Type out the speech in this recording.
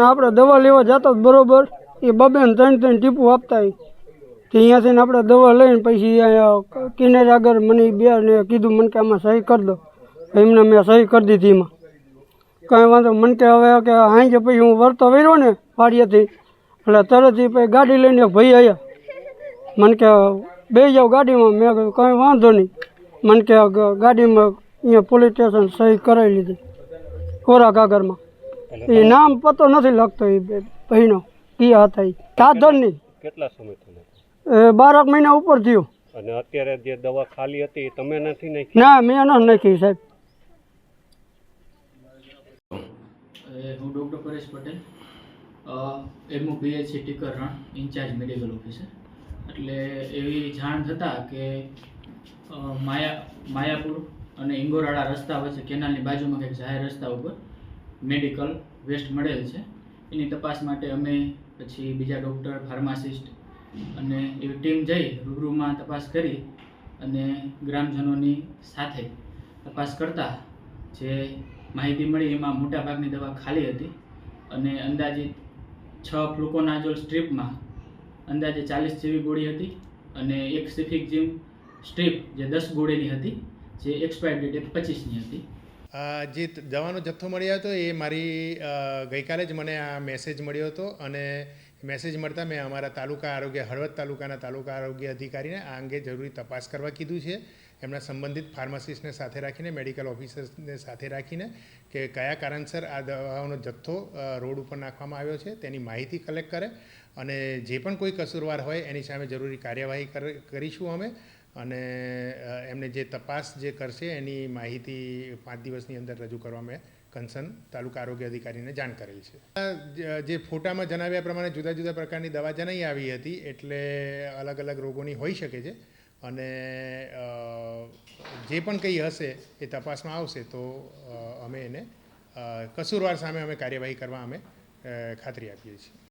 અને આપણે દવા લેવા જતા બરોબર, એ બબે ને ત્રણ ત્રણ ટીપું આપતા તો અહીંયાથી આપણે દવા લઈને પછી કિનાર આગળ મને બે કીધું, મને કે આમાં સહી કરી દો. એમને મેં સહી કરી દીધી એમાં. કાંઈ વાંધો મને કે હવે કે હાઈ પછી હું વરતો વર્યો ને વાડિયાથી એટલે તરત એ પછી ગાડી લઈને ભાઈ આવ્યા મને કે બે જાવ ગાડીમાં? મેં કહ્યું કંઈ વાંધો નહીં. મને કે ગાડીમાં અહીંયા પોલીસ સ્ટેશન સહી કરાવી લીધી. કોરા કાગળમાં એ નામ પતો નથી લખતો એ બહેનો ભાઈનો કયા હતા એ સાધનની કેટલા સમયથી થયો? એ બારક મહિના ઉપર થયું. અને અત્યારે જે દવા ખાલી હતી એ તમે નથી નાખી? ના મેં ન નાખી સાહેબ. એ હું doctor Paresh Patel. MO PHC Tikar રણ ઇન્ચાર્જ મેડિકલ ઓફિસર. એટલે એવી જાણ થતાં કે માયા માયાપુર અને ઇંગોરાળા રસ્તા વચ્ચે કેનાલની બાજુમાં કંઈક જાહેર રસ્તા ઉપર મેડિકલ વેસ્ટ મળેલ છે. એની તપાસ માટે અમે પછી બીજા ડૉક્ટર, ફાર્માસિસ્ટ અને એવી ટીમ જઈ રૂબરૂમાં તપાસ કરી અને ગ્રામજનોની સાથે તપાસ કરતા જે માહિતી મળી એમાં મોટાભાગની દવા ખાલી હતી અને અંદાજિત છ ફ્લુકોનાઝોલ સ્ટ્રીપમાં અંદાજે ચાલીસ જેવી ગોળી હતી અને એક સિફિક જીમ સ્ટ્રીપ જે દસ ગોળીની હતી, જે એક્સપાયર ડેટ પચીસની હતી. જે દવાનો જથ્થો મળ્યો હતો એ મારી ગઈકાલે જ મને આ મેસેજ મળ્યો હતો અને મેસેજ મળતા મેં અમારા તાલુકા આરોગ્ય, હળવદ તાલુકાના તાલુકા આરોગ્ય અધિકારીને આ અંગે જરૂરી તપાસ કરવા કીધું છે. એમના સંબંધિત ફાર્માસિસ્ટને સાથે રાખીને મેડિકલ ઓફિસર્સને સાથે રાખીને કે કયા કારણસર આ દવાઓનો જથ્થો રોડ ઉપર નાખવામાં આવ્યો છે તેની માહિતી કલેક્ટ કરે અને જે પણ કોઈ કસૂરવાર હોય એની સામે જરૂરી કાર્યવાહી કર- કરીશું અમે. અને એમને જે તપાસ જે કરશે એની માહિતી પાંચ દિવસની અંદર રજૂ કરવા મેં કન્સર્ન તાલુકા આરોગ્ય અધિકારીને જાણ કરેલ છે. જે ફોટામાં જણાવ્યા પ્રમાણે જુદા જુદા પ્રકારની દવા જણાઈ આવી હતી એટલે અલગ અલગ રોગોની હોઈ શકે છે અને જે પણ કંઈ હશે એ તપાસમાં આવશે તો અમે એને કસૂરવાર સામે અમે કાર્યવાહી કરવા અમે ખાતરી આપીએ છીએ.